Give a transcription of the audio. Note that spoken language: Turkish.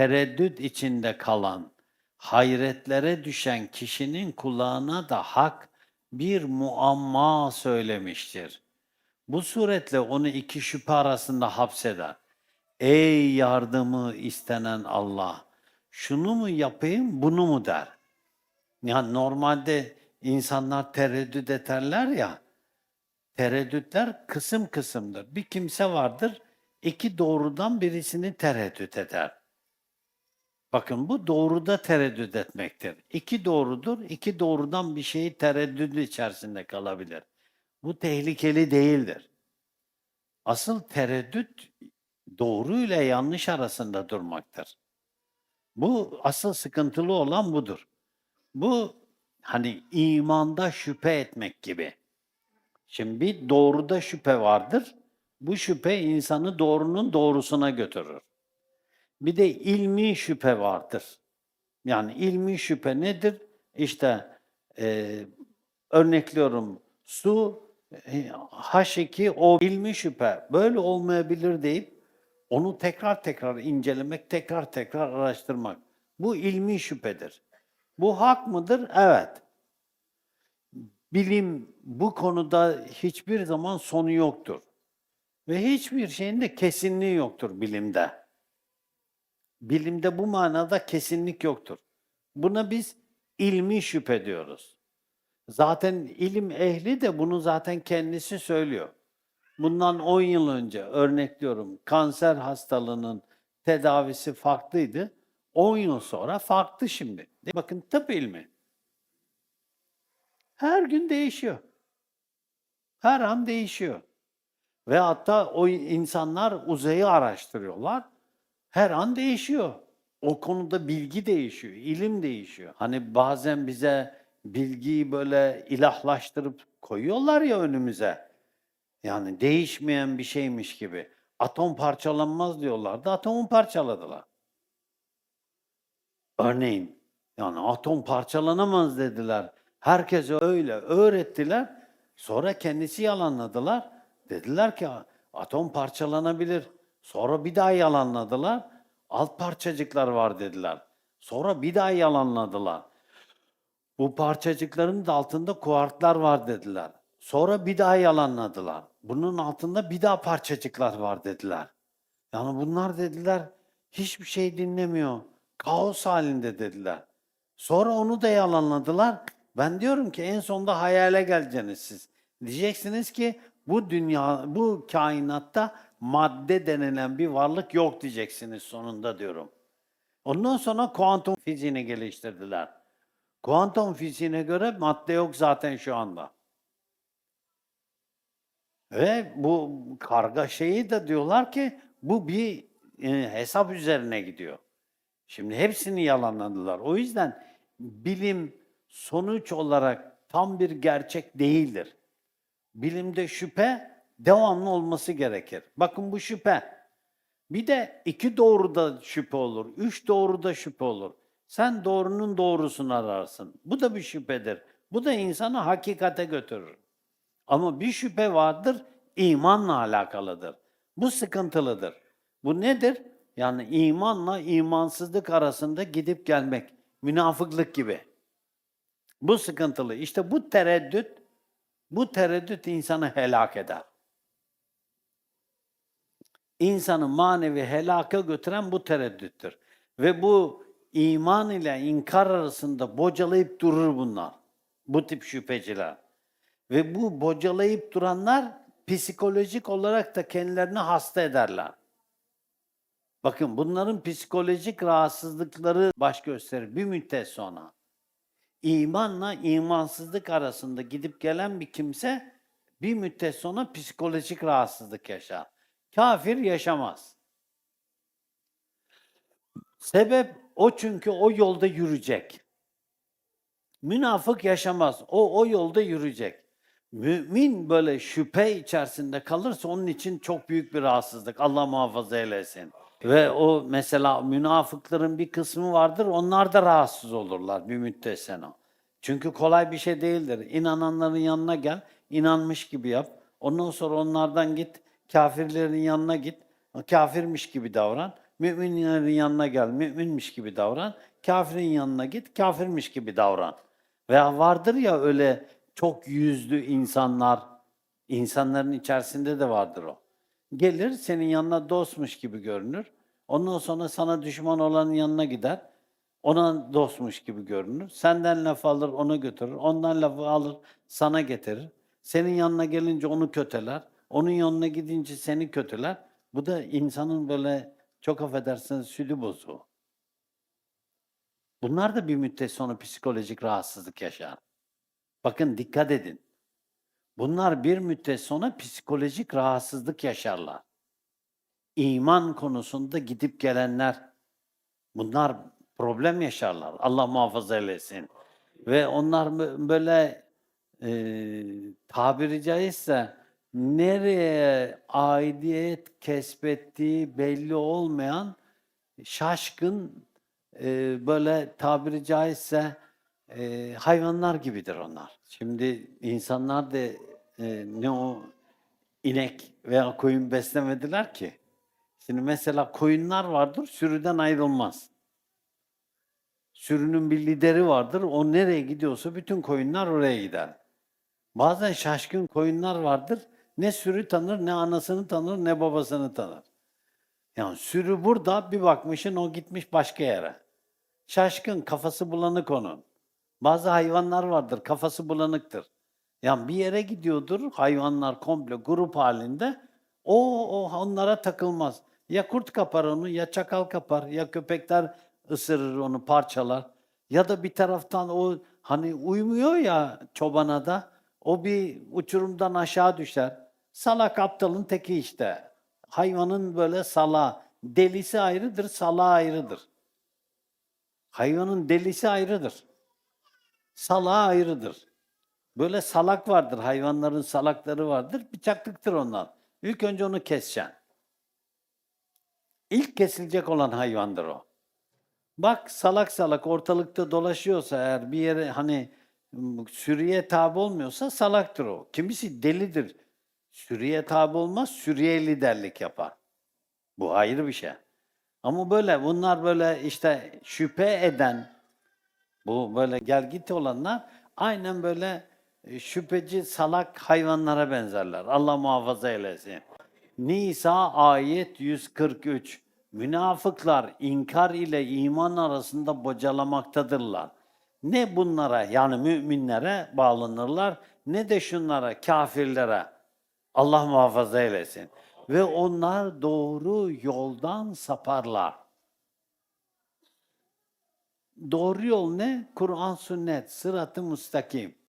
tereddüt içinde kalan, hayretlere düşen kişinin kulağına da hak bir muamma söylemiştir. Bu suretle onu iki şüphe arasında hapseder. Ey yardımı istenen Allah, şunu mu yapayım, bunu mu der. Yani normalde insanlar tereddüt ederler ya, tereddütler kısım kısımdır. Bir kimse vardır, iki doğrudan birisini tereddüt eder. Bakın bu doğruda tereddüt etmektir. İki doğrudur, iki doğrudan bir şeyi tereddüt içerisinde kalabilir. Bu tehlikeli değildir. Asıl tereddüt doğru ile yanlış arasında durmaktır. Bu asıl sıkıntılı olan budur. Bu hani imanda şüphe etmek gibi. Şimdi bir doğruda şüphe vardır. Bu şüphe insanı doğrunun doğrusuna götürür. Bir de ilmi şüphe vardır. Yani ilmi şüphe nedir? İşte e, örnekliyorum su e, H2 o ilmi şüphe böyle olmayabilir deyip onu tekrar tekrar incelemek, tekrar tekrar araştırmak. Bu ilmi şüphedir. Bu hak mıdır? Evet. Bilim bu konuda hiçbir zaman sonu yoktur. Ve hiçbir şeyin de kesinliği yoktur bilimde. Bilimde bu manada kesinlik yoktur. Buna biz ilmi şüphe diyoruz. Zaten ilim ehli de bunu zaten kendisi söylüyor. Bundan 10 yıl önce örnekliyorum kanser hastalığının tedavisi farklıydı. 10 yıl sonra farklı şimdi. Bakın tıp ilmi. Her gün değişiyor. Her an değişiyor. Ve hatta o insanlar uzayı araştırıyorlar. Her an değişiyor. O konuda bilgi değişiyor, ilim değişiyor. Hani bazen bize bilgiyi böyle ilahlaştırıp koyuyorlar ya önümüze. Yani değişmeyen bir şeymiş gibi. Atom parçalanmaz diyorlardı, atomu parçaladılar. Örneğin, yani atom parçalanamaz dediler. Herkese öyle öğrettiler. Sonra kendisi yalanladılar. Dediler ki atom parçalanabilir. Sonra bir daha yalanladılar. Alt parçacıklar var dediler. Sonra bir daha yalanladılar. Bu parçacıkların da altında kuarklar var dediler. Sonra bir daha yalanladılar. Bunun altında bir daha parçacıklar var dediler. Yani bunlar dediler hiçbir şey dinlemiyor. Kaos halinde dediler. Sonra onu da yalanladılar. Ben diyorum ki en sonunda hayale geleceksiniz siz. Diyeceksiniz ki bu dünya, bu kainatta madde denilen bir varlık yok diyeceksiniz sonunda diyorum. Ondan sonra kuantum fiziğini geliştirdiler. Kuantum fiziğine göre madde yok zaten şu anda. Ve bu karga şeyi de diyorlar ki bu bir e, hesap üzerine gidiyor. Şimdi hepsini yalanladılar. O yüzden bilim sonuç olarak tam bir gerçek değildir. Bilimde şüphe devamlı olması gerekir. Bakın bu şüphe. Bir de iki doğruda şüphe olur, üç doğruda şüphe olur. Sen doğrunun doğrusunu ararsın. Bu da bir şüphedir. Bu da insanı hakikate götürür. Ama bir şüphe vardır, imanla alakalıdır. Bu sıkıntılıdır. Bu nedir? Yani imanla imansızlık arasında gidip gelmek. Münafıklık gibi. Bu sıkıntılı. İşte bu tereddüt, bu tereddüt insanı helak eder. İnsanı manevi helaka götüren bu tereddüttür. Ve bu iman ile inkar arasında bocalayıp durur bunlar. Bu tip şüpheciler. Ve bu bocalayıp duranlar psikolojik olarak da kendilerini hasta ederler. Bakın bunların psikolojik rahatsızlıkları baş gösterir bir müddet sonra. İmanla imansızlık arasında gidip gelen bir kimse bir müddet sonra psikolojik rahatsızlık yaşar. Kafir yaşamaz. Sebep o çünkü o yolda yürüyecek. Münafık yaşamaz. O o yolda yürüyecek. Mümin böyle şüphe içerisinde kalırsa onun için çok büyük bir rahatsızlık. Allah muhafaza eylesin. Ve o mesela münafıkların bir kısmı vardır. Onlar da rahatsız olurlar bir müddet sonra. Çünkü kolay bir şey değildir. İnananların yanına gel, inanmış gibi yap. Ondan sonra onlardan git, kafirlerin yanına git, kafirmiş gibi davran. Müminlerin yanına gel, müminmiş gibi davran. Kafirin yanına git, kafirmiş gibi davran. Veya vardır ya öyle çok yüzlü insanlar, insanların içerisinde de vardır o. Gelir senin yanına dostmuş gibi görünür. Ondan sonra sana düşman olanın yanına gider. Ona dostmuş gibi görünür. Senden laf alır, ona götürür. Ondan lafı alır, sana getirir. Senin yanına gelince onu kötüler. Onun yanına gidince seni kötüler. Bu da insanın böyle çok affedersiniz südü bozuğu. Bunlar da bir müddet sonra psikolojik rahatsızlık yaşar. Bakın dikkat edin. Bunlar bir müddet sonra psikolojik rahatsızlık yaşarlar. İman konusunda gidip gelenler bunlar problem yaşarlar. Allah muhafaza eylesin. Ve onlar bö- böyle e, tabiri caizse nereye aidiyet kesbettiği belli olmayan şaşkın e, böyle tabiri caizse e, hayvanlar gibidir onlar. Şimdi insanlar da e, ne o inek veya koyun beslemediler ki. Şimdi mesela koyunlar vardır sürüden ayrılmaz. Sürünün bir lideri vardır. O nereye gidiyorsa bütün koyunlar oraya gider. Bazen şaşkın koyunlar vardır. Ne sürü tanır, ne anasını tanır, ne babasını tanır. Yani sürü burada bir bakmışın o gitmiş başka yere. Şaşkın, kafası bulanık onun. Bazı hayvanlar vardır, kafası bulanıktır. Yani bir yere gidiyordur hayvanlar komple grup halinde. O, o onlara takılmaz. Ya kurt kapar onu, ya çakal kapar, ya köpekler ısırır onu, parçalar. Ya da bir taraftan o hani uymuyor ya çobana da o bir uçurumdan aşağı düşer. Salak aptalın teki işte. Hayvanın böyle sala, delisi ayrıdır, sala ayrıdır. Hayvanın delisi ayrıdır. Salağı ayrıdır. Böyle salak vardır, hayvanların salakları vardır. Bıçaklıktır onlar. İlk önce onu keseceksin. İlk kesilecek olan hayvandır o. Bak salak salak ortalıkta dolaşıyorsa eğer bir yere hani m, sürüye tabi olmuyorsa salaktır o. Kimisi delidir. Sürüye tabi olmaz, sürüye liderlik yapar. Bu ayrı bir şey. Ama böyle bunlar böyle işte şüphe eden, bu böyle gel git olanlar aynen böyle e, şüpheci salak hayvanlara benzerler. Allah muhafaza eylesin. Nisa ayet 143. Münafıklar inkar ile iman arasında bocalamaktadırlar. Ne bunlara yani müminlere bağlanırlar ne de şunlara kafirlere. Allah muhafaza eylesin. Ve onlar doğru yoldan saparlar. Doğru yol ne? Kur'an, sünnet, sıratı müstakim.